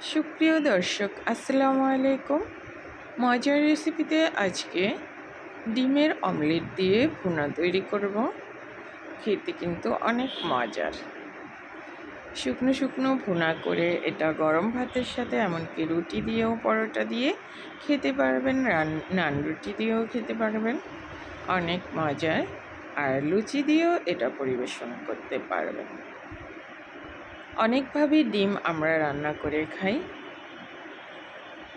সুপ্রিয় দর্শক, আসসালামু আলাইকুম। মজার রেসিপিতে আজকে ডিমের অমলেট দিয়ে ভুনা তৈরি করব। খেতে কিন্তু অনেক মজার। শুকনো শুকনো ভুনা করে এটা গরম ভাতের সাথে, এমনকি রুটি দিয়েও, পরোটা দিয়ে খেতে পারবেন নান রুটি দিয়েও খেতে পারবেন। অনেক মজার। আর লুচি দিয়েও এটা পরিবেশন করতে পারবেন। অনেকভাবে ডিম আমরা রান্না করে খাই।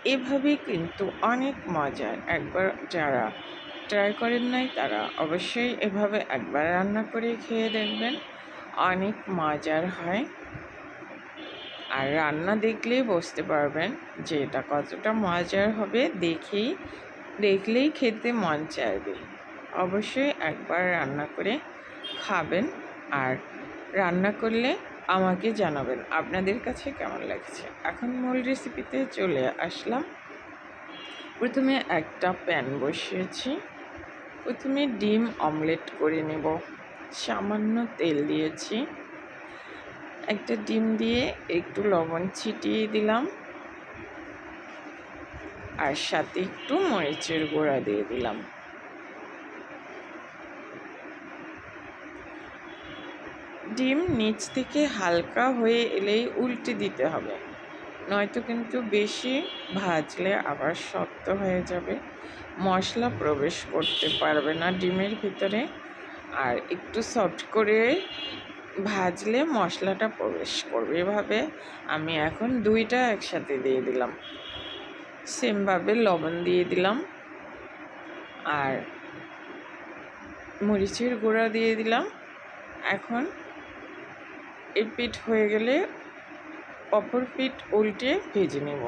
এভাবে কিন্তু অনেক মজার একবার যারা ট্রাই করেন নাই, তারা অবশ্যই এভাবে একবার রান্না করে খেয়ে দেখবেন। অনেক মজার হয়। আর রান্না দেখলেই বুঝতে পারবেন যে এটা কতটা মজার হবে। দেখেই, দেখলেই খেতে মন চাইবে। অবশ্যই একবার রান্না করে খাবেন। আর রান্না করলে আমাকে জানাবেন আপনাদের কাছে কেমন লাগছে। এখন মূল রেসিপিতে চলে আসলাম। প্রথমে একটা প্যান বসিয়েছি। প্রথমে ডিম অমলেট করে নেব। সামান্য তেল দিয়েছি। একটা ডিম দিয়ে একটু লবণ ছিটিয়ে দিলাম। আর সাথে একটু মরিচের গোড়া দিয়ে দিলাম। ডিম নিচ থেকে হালকা হয়ে এলেই উল্টে দিতে হবে। নয়তো কিন্তু বেশি ভাজলে আবার শক্ত হয়ে যাবে। মশলা প্রবেশ করতে পারবে না ডিমের ভিতরে। আর একটু সফট করে ভাজলে মশলাটা প্রবেশ করবে। এভাবে আমি এখন দুইটা একসাথে দিয়ে দিলাম। সেমভাবে লবণ দিয়ে দিলাম। আর মরিচের গুঁড়া দিয়ে দিলাম। এখন এই পিঠ হয়ে গেলে অপর পিঠ উল্টে ভেজে নেব।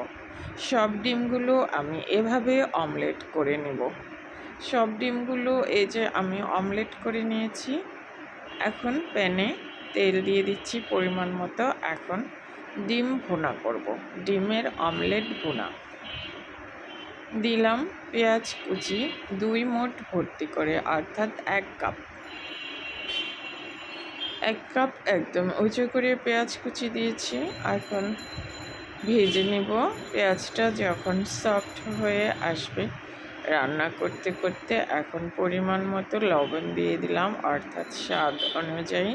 সব ডিমগুলো আমি এভাবে অমলেট করে নেব। সব ডিমগুলো এই যে আমি অমলেট করে নিয়েছি, এখন প্যানে তেল দিয়ে দিচ্ছি পরিমাণ মতো। এখন ডিম ভুনা করব, ডিমের অমলেট ভুনা। দিলাম পেঁয়াজ কুচি, দুই মোট ভর্তি করে, অর্থাৎ এক কাপ। এক কাপ একদম উঁচু করে পেঁয়াজ কুচি দিয়েছি। এখন ভেজে নেব। পেঁয়াজটা যখন সফট হয়ে আসবে, রান্না করতে করতে এখন পরিমাণ মতো লবণ দিয়ে দিলাম। অর্থাৎ স্বাদ অনুযায়ী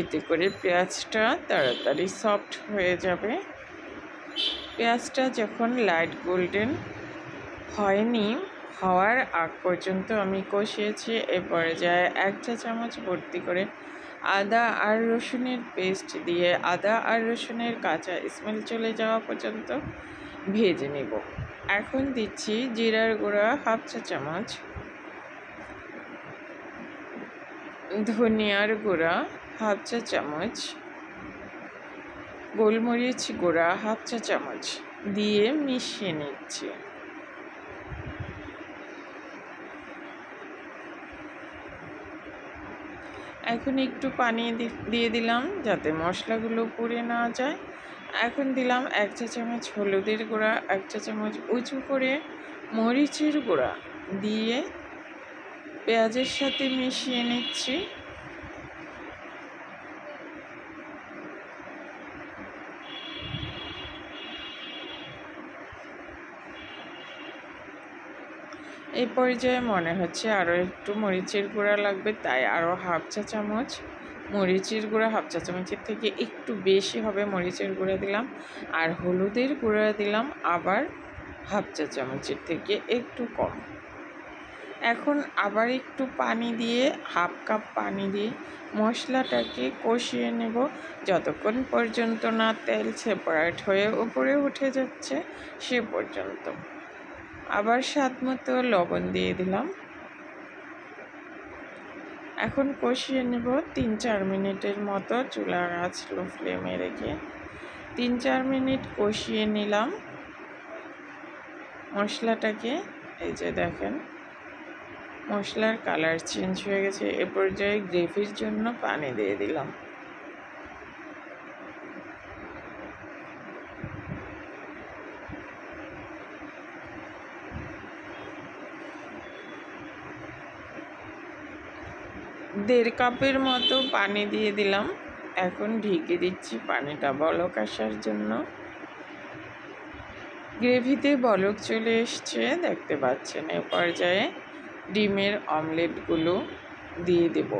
এতে করে পেঁয়াজটা তাড়াতাড়ি সফট হয়ে যাবে। পেঁয়াজটা যখন লাইট গোল্ডেন হয়নি হওয়ার আগ পর্যন্ত আমি কষিয়েছি এ পর্যায়ে এক চা চামচ ভর্তি করে আদা আর রসুনের পেস্ট দিয়ে আদা আর রসুনের কাঁচা স্মেল চলে যাওয়া পর্যন্ত ভেজে নেব। এখন দিচ্ছি জিরার গুঁড়া হাফ চা চামচ। ধনিয়ার গুঁড়া হাফ চা চামচ। গোলমরিচ গুঁড়া হাফ চা চামচ। দিয়ে মিশিয়ে নিচ্ছি। এখন একটু পানি দিয়ে দিলাম যাতে মশলাগুলো পুড়ে না যায়। এখন দিলাম এক চা চামচ হলুদের গুঁড়া, এক চা চামচ উঁচু করে মরিচের গুঁড়া দিয়ে পেঁয়াজের সাথে মিশিয়ে নিচ্ছি। এই পর্যায়ে মনে হচ্ছে আরও একটু মরিচের গুঁড়া লাগবে, তাই আরও হাফ চা চামচ মরিচের গুঁড়া, হাফ চা চামচের থেকে একটু বেশি হবে মরিচের গুঁড়া দিলাম। আর হলুদের গুঁড়া দিলাম আবার হাফ চা চামচের থেকে একটু কম। এখন আবার একটু পানি দিয়ে, হাফ কাপ পানি দিয়ে মশলাটাকে কষিয়ে নেব। যতক্ষণ পর্যন্ত না তেল সেপারেট হয়ে উপরে উঠে যাচ্ছে, সে পর্যন্ত। আবার স্বাদ মতো লবণ দিয়ে দিলাম। এখন কষিয়ে নেব তিন চার মিনিটের মতো চুলা গাছ লো ফ্লেমে রেখে। তিন চার মিনিট কষিয়ে নিলাম মশলাটাকে। এই যে দেখেন, মশলার কালার চেঞ্জ হয়ে গেছে। এ পর্যায়ে গ্রেভির জন্য পানি দিয়ে দিলাম। দেড় কাপের মতো পানি দিয়ে দিলাম। এখন ঢেকে দিচ্ছি পানিটা বলক আসার জন্য। গ্রেভিতে বলক চলে এসছে, দেখতে পাচ্ছেন এ পর্যায়ে ডিমের অমলেটগুলো দিয়ে দেব।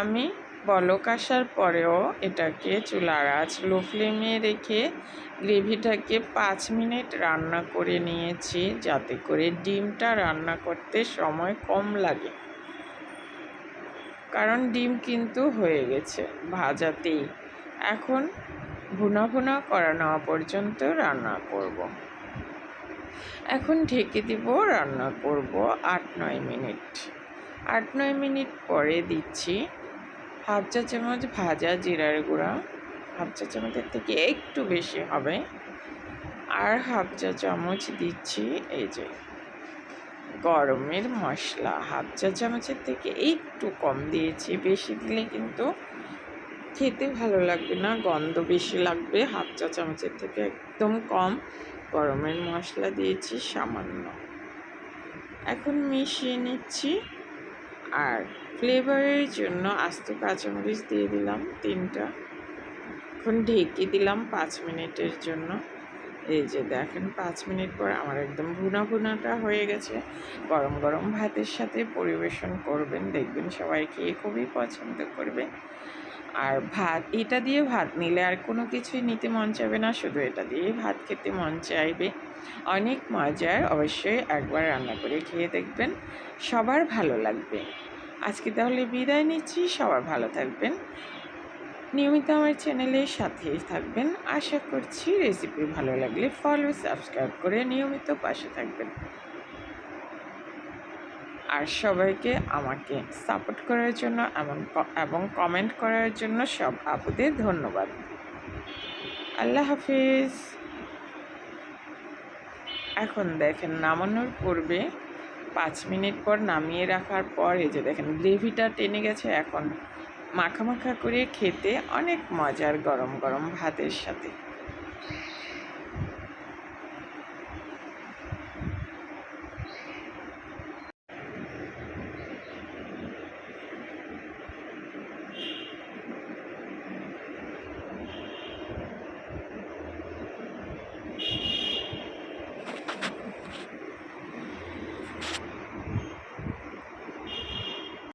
আমি বলক আসার পরেও এটাকে চুলার আঁচ লো ফ্লেমে রেখে গ্রেভিটাকে পাঁচ মিনিট রান্না করে নিয়েছি, যাতে করে ডিমটা রান্না করতে সময় কম লাগে। কারণ ডিম কিন্তু হয়ে গেছে ভাজাতেই। এখন ভুনা ভুনা করা নেওয়া পর্যন্ত রান্না করব। এখন ঢেকে দিব রান্না করব আট নয় মিনিট। আট নয় মিনিট পরে দিচ্ছি হাফ চা চামচ ভাজা জিরার গুঁড়া, হাফ চা চামচের থেকে একটু বেশি হবে। আর হাফ চা চামচ দিচ্ছি এই যে গরমের মশলা। হাফ চা চামচের থেকে একটু কম দিয়েছি। বেশি দিলে কিন্তু খেতে ভালো লাগবে না, গন্ধ বেশি লাগবে। হাফ চা চামচের থেকে একদম কম। গরমের মশলা দিয়েছি সামান্য। এখন মিশিয়ে নিচ্ছি। আর ফ্লেভারের জন্য আস্ত কাঁচামরিচ দিয়ে দিলাম তিনটা। এখন ঢেকে দিলাম পাঁচ মিনিটের জন্য। এই যে দেখেন, পাঁচ মিনিট পর আমার একদম ভুনা ভুনাটা হয়ে গেছে। গরম গরম ভাতের সাথে পরিবেশন করবেন, দেখবেন সবাই খেয়ে খুবই পছন্দ করবে। আর ভাত, এটা দিয়ে ভাত নিলে আর কোনো কিছুই নিতে মন চাইবে না, শুধু এটা দিয়ে ভাত খেতে মন চাইবে। অনেক মজার, অবশ্যই একবার রান্না করে খেয়ে দেখবেন, সবার ভালো লাগবে। আজকে তাহলে বিদায় নিচ্ছি সবার ভালো থাকবেন। নিয়মিত আমার চ্যানেলের সাথেই থাকবেন। আশা করছি রেসিপি ভালো লাগলে ফলো সাবস্ক্রাইব করে নিয়মিত পাশে থাকবেন। আর সবাইকে আমাকে সাপোর্ট করার জন্য এমন এবং কমেন্ট করার জন্য সব আপুদের ধন্যবাদ। আল্লাহ হাফিজ। এখন দেখেন নামানোর পূর্বে পাঁচ মিনিট পর নামিয়ে রাখার পর এই যে দেখেন, গ্রেভিটা টেনে গেছে এখন। মাখা মাখা করে খেতে অনেক মজার গরম গরম ভাতের সাথে।